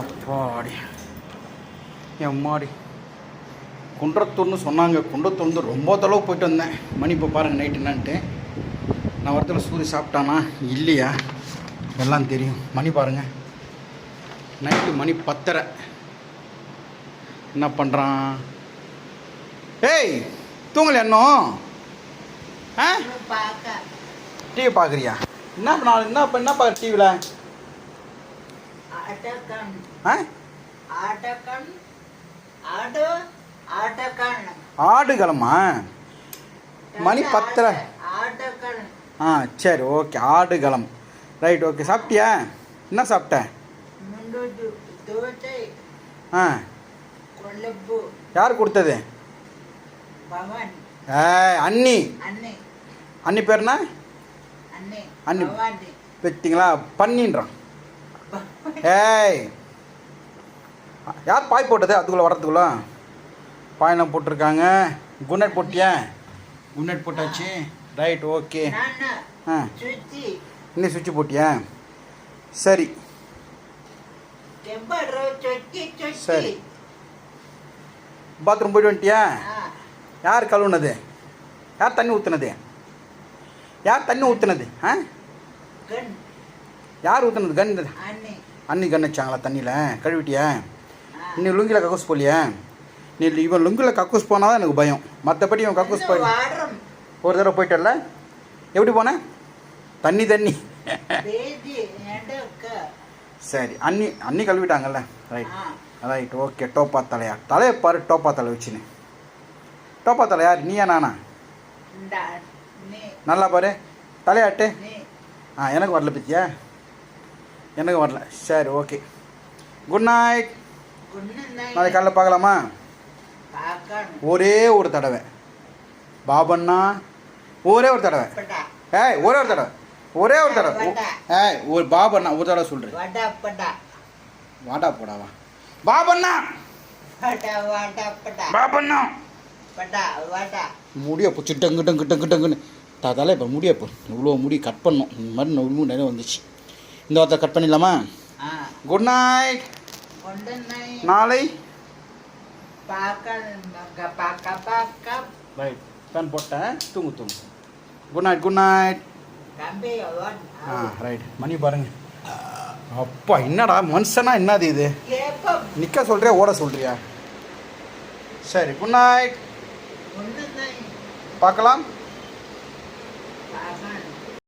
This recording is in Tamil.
அப்பாடி. என் மாடி குன்றத்தூர்னு சொன்னாங்க. குன்றத்தூர் வந்து ரொம்ப தொலைவு போயிட்டு வந்தேன். மணி இப்போ பாருங்கள் நைட்டு என்னான்ட்டு. நான் வரத்தில் சூரிய சாப்பிட்டானா? இல்லையா? எல்லாம் தெரியும். மணி பாருங்கள் நைட்டு மணி பத்தரை. என்ன பண்ணுறான் ஏய் தூங்கல இன்னும் ஆ? டிவி பார்க்குறியா என்ன பண்ண என்ன பண்ண என்ன பார்க்குற டிவியில் ஆடுகளமா? மணி பத்தரை ஆ சரி ஓகே ஆடுகளம். ரைட் ஓகே சாப்பிட்டியா? என்ன சாப்பிட்ட? ஆ. யார் கொடுத்தது? அண்ணி. அன்னை அண்ணி பேர்னா. பவானி. வச்சிங்களா பண்ணின்றான். ஏய். யார் பாய் போட்டது? அதுக்குள்ளே வரதுக்குள்ள பாயெல்லாம் போட்டிருக்காங்க. குட் நைட் போட்டியா? குட் நைட் போட்டாச்சு. Right okay. ஆ. இன்னும் சுவிட்ச் போட்டியா? சரி. சரி. பாத்ரூம் போயிட்டு வந்துட்டியா? யார் கழுவுனது? யார் தண்ணி ஊற்றுனது யார் தண்ணி ஊற்றுனது ஆ? யார் ஊற்றுனது கன் கன் வச்சாங்களா தண்ணியில்? கழுவிட்டியா. நீ லுங்கியில் கக்கூஸ் போலியா? நீ இவன் லுங்கில் கக்கூஸ் போனால் தான் எனக்கு பயம். மற்றபடி இவன் கக்கூஸ் போய் ஒரு தடவை போயிட்டல எப்படி போனேன் தண்ணி தண்ணி. சரி அண்ணி அண்ணி கழுவிட்டாங்கல்ல? ரைட் ரைட் ஓகே டோப்பா தலையா. தலையை பாரு டோப்பா தலை வச்சுன்னு. டோப்பா தலை யார்? நீயா நானா? நல்லா பாரு. தலையாட்டு. ஆ எனக்கு வரல பத்தியா எனக்கு வரல. சரி ஓகே குட் நைட் நாளைக்கு காலைல பார்க்கலாமா? ஒரே ஒரு தடவை. பாபண்ணா ஒரே ஒரு தடவை. ஏய் ஒரே ஒரு தடவை. ஒரே ஒரு தடவை. ஏய் ஒரு பாபண்ணா ஒரு தடவை சொல்கிறேன் வடா படா வாடா போடாவா பாபண்ணா. பாபண்ணா முடிய போச்சு. டங்கு டங்கு டங்கு டங்குன்னு. தாத்தால இப்போ முடிய போ. இவ்வளோ முடி கட் பண்ணோம். இந்த மாதிரி நொறு நிறைய வந்துச்சு. இந்த வார்த்தை கட் பண்ணிடலாமா? குட் நைட் நாளை? ஃபேன் போட்டேன் தூங்கு தூங்கு. குட் நைட் குட் நைட் ஆ ரைட் மணி பாருங்க. அப்பா என்னடா மனுஷனா என்னது இது? நிற்க சொல்றியா ஓட சொல்றியா? சரி குட் நைட் பார்க்கலாம்.